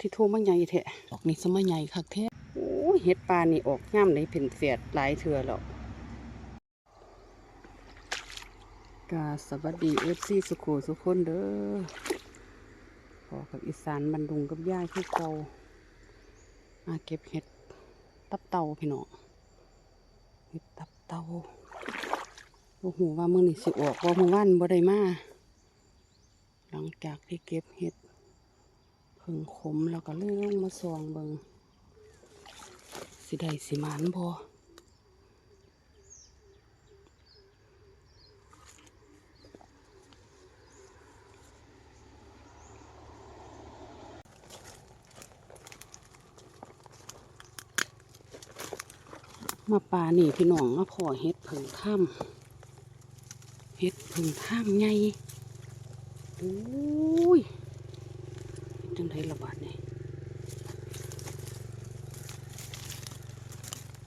ที่โทรมาใหญ่แท้ดอกนี้สมัยใหญ่คักแท้โอ้เห็ดปลานี่ออกง่ามในเป็นเสียดหลายเทื่อแล้วกาสวัสดีเอฟซีสุโขสุกคนเด้อพอกับอีสานบันดุงกับย่าคือเก่ามาเก็บเห็ดตับเต่าพี่น้องเห็ดตับเต่าโอ้โหว่ามือนี่สิออกว่ามือว่านบ่ได้มาหลังจากที่เก็บเห็ด ผึ่งขมแล้วก็เลื่องมาซองเบิงสิได้สิมานพอมาป่าหนีพี่น้องมาพอเห็ดผึ่งถ้ำเห็ดผึ่งถ้ำใหญ่โอ้ย จังไดระบาดนี่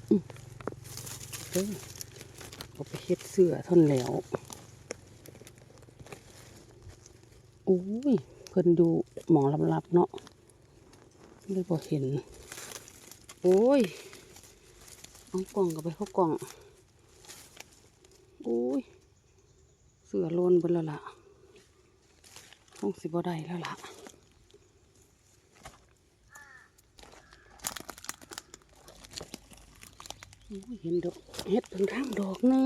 อืมเด้อเอาไปเฮ็ดเสื้อทนแล้วโอ้ยเพิ่นดูหมองลับๆเนาะเลยบ่เห็น โอ้ยเอากล่องกับไปเข้ากล่องโอ้ย เสือโลนบนแล้วล่ะคงสิบ่ได้แล้วล่ะ โอ้ย เห็นดอกเห็ดเพิ่งข้างดอกหนึง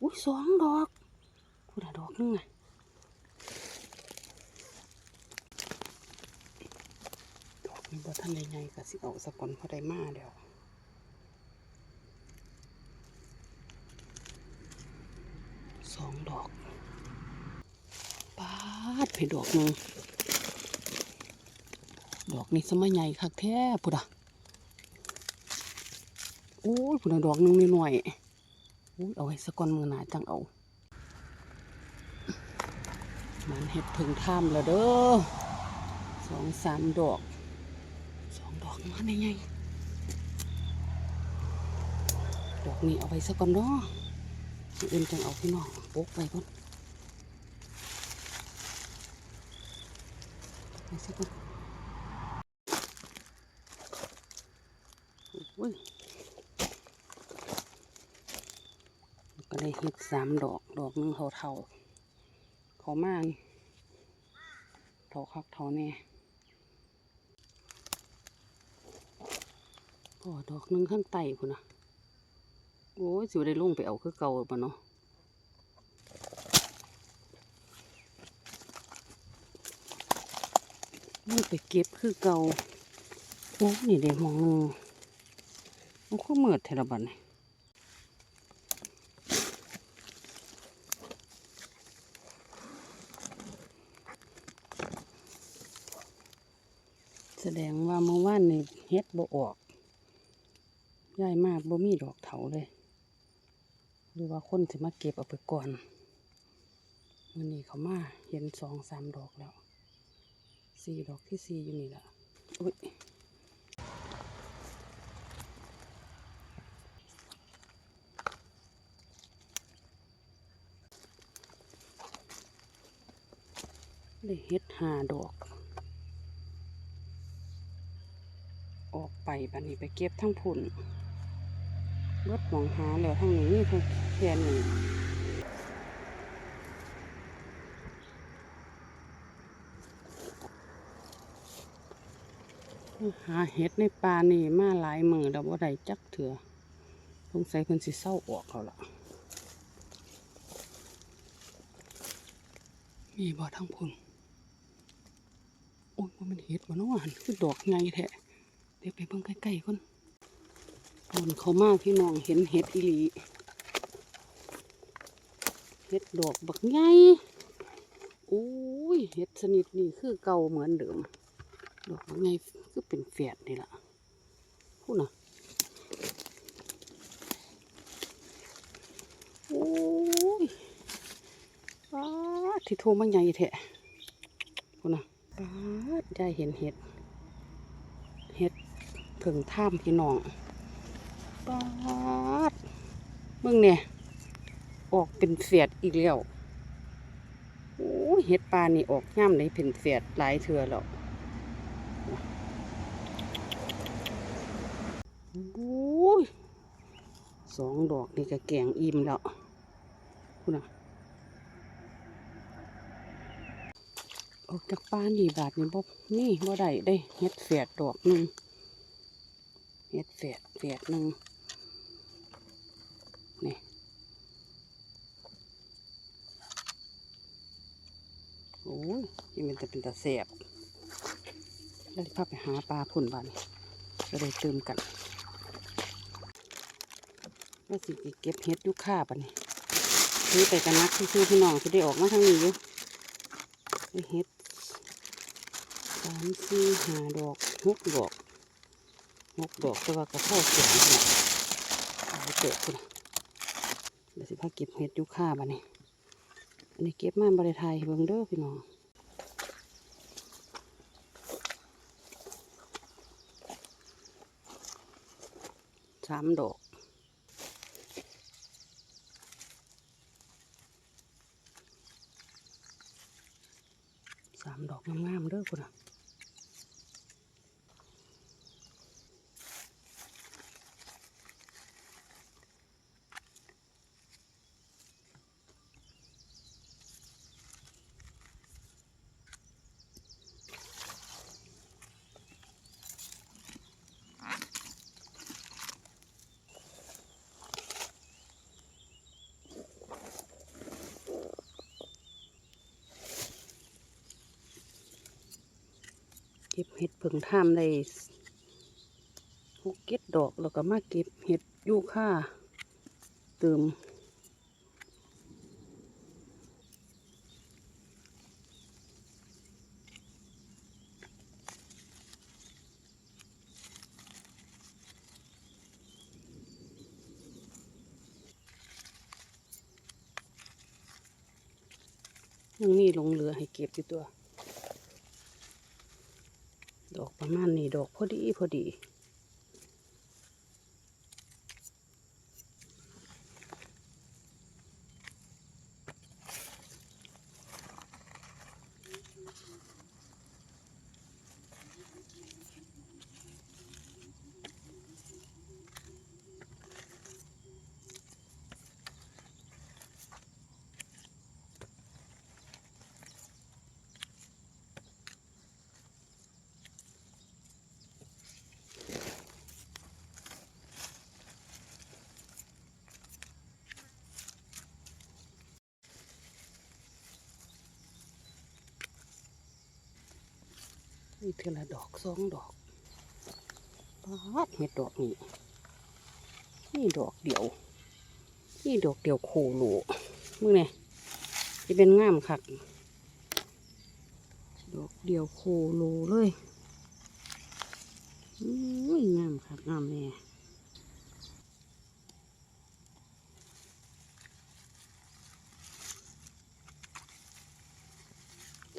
อุ้ยสองดอกพูดอะดอกหนึงไงดอกนี้บ่ทันใหญ่ๆก็สิเอาสกอนพอได้มาเดี๋ยวสองดอกปาดไปดอกหนึงดอกนี้สมัยใหญ่คักแท้พุดอะ อ้ยพุดอะดอกหนึงนิดหน่อยๆอุ้ยเอาไว้สักก้อนมือหนาจังเอามันเห็ดเพึ่งท่ามแล้วเด้อสองสามดอกสองดอกมันใหญ่ๆดอกนี้เอาไว้สักก้อนเนาะอื่นอื่นจังเอาพี่น้องโป๊กไปก่อนไปสักก่อนโอ้ย ได้เห็ดสามดอกดอกหนึงเท่าเท่าเขามากเท่าคักเท่าแน่พอดอกหนึงข้างใต้พุ่นนะโอ้ยสิวได้ลงไปเอาคือเก่าปะเนาะนี่ไปเก็บคือเก่าโอ้ยนี่เด็กมองหนึ่งมันก็เหมือดเทระบัดนี่แสดงว่าเมื่อวานนี่เฮ็ดบ่ออกย้ายมากบ่มีดอกเถาเลย หรือว่าคนสิมาเก็บเอาไปก่อนวันนี้เขามาเห็นสองสามดอกแล้วสี่ดอกที่สี่อยู่นี่แหละอุ้ยได้เฮ็ดหาดอก ออกไปบันนี้ไปเก็บทั้งพุ่นรถมองหาแล้วทางนี้นี่เพิ่นแค่นี้หาเห็ดในป่านี่มาหลายมือแล้วว่าได้จักเถื่อสงสัยเพิ่นสิเศร้าออกเขาละมีบ่ทั้งพุ่นโอ้ยมันเห็ดบ่เนาะหันคือดอกไงแท้ ดี๋ยวไปเบิ่งใกล้ๆก่อนคนเขามากพี่น้องเห็นเห็ดอีหลีเห็ดดอกบักไงโอ้ยเห็ดชนิดนี้คือเก่าเหมือนเดิม ดอกบักไงคือเป็นแฝดนี่ละพูดนะโอ้ยป้าที่โทรมาใหญ่แท้พูดนะป้าได้เห็นเห็ด รึ่งถ้ำพี่น้องปาดมึงเนี่ยออกเป็นเสียดอีกแล้วโอ้เห็ดปลานี่ออกย่ำในเป็นเสียดหลายเถื่อแล้วโอ้ยสองดอกนี่ก็แกงอิ่มแล้วคุณอะออกจากป้านี่บาทนี่บ่นี่บ่ได้ได้เห็ดเสียดดอกนึง เฮ็ดแฝดแฝดหนึ่งนี่โอ้ยยังเป็นแต่เป็นตาแสบแล้วพาไปหาปลาพุ่นบานก็ได้เติมกันว่าสิไปเก็บเห็ดยุค่าปะนี่ซื้อไปกันนักที่ซื้อพี่น้องที่ได้ออกมาทางนี้อยู่เห็ดสามสี่ห้าดอกหกดอก หกดอกแต่ว่าก็เข้าเสียงขนาดเอาไปเจอคุณเดี๋ยวสิพาเก็บเห็ดยุค่าปะนี่อันนี้เก็บมาบริไทยเบิ่งเด้อพี่น้องสามดอกสามดอกงามๆเด้อคุณอะ ก็บเห็ดเพิ่งทามได้หกเก็ดดอกแล้วก็มาเก็บเห็ดยูค่าเติมยังมีหลงเหลือให้เก็บอยู่ตัว ดอกประมาณนี้ดอกพอดีพอดี นี่เท่าละดอกสองดอกปาดเห็ดดอกนี้นี่ดอกเดียว นี่ดอกเดียวโคโลมึงเนี่จะเป็นงามคัก ดอกเดียวโคโลเลยอุ้ยงามคักงามแน่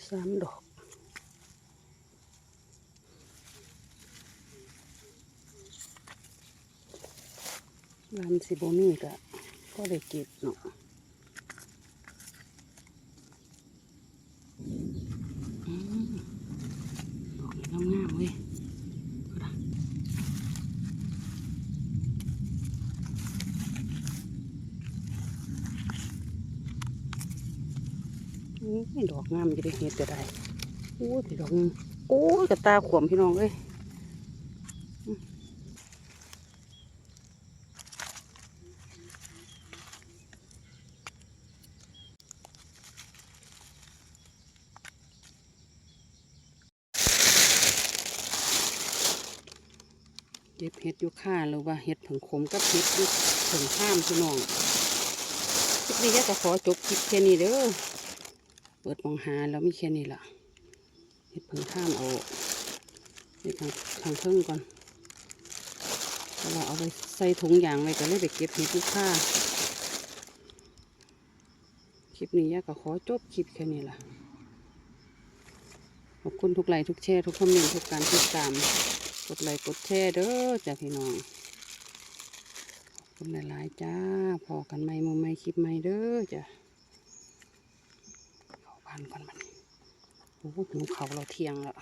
สามดอก วันสิบมีก็ก็ได้เก็บเนาะดอกนี้งามเว้ยก็ได้อุ้ยดอกงามจะได้เห็ดก็ได้โอ้ยดอกโอ้ยกระตาขวมพี่น้องเลย เก็บเห็ดยูค่าหรือว่าเห็ดผงขมกับเห็ดยูผงข้ามพี่น้องคลิปนี้ก็ขอจบคลิปแค่นี้เด้อเปิดมองหาแล้วมีแค่นี้ล่ะเห็ดผงข้ามเอาเห็ดทางทางเพิ่งก่อนเราะว่าเอาไปใส่ถุงยางไว้ก็เลยไปเก็บเห็ดยูค่าคลิปนี้ยก็ขอจบคลิปแค่นี้ล่ะขอบคุณทุกไลค์ทุกแชร์ทุกคอมเมนต์ทุกการติดตาม กดไลค์กดแชร์เด้อจ้าพี่น้องขอบคุณหลายๆจ้าพอกันไหมมือไม่คลิปไม่เด้อจ้ะเข้าบ้านก่อนมันโอ้โหหนูเขาเราเที่ยงแล้ว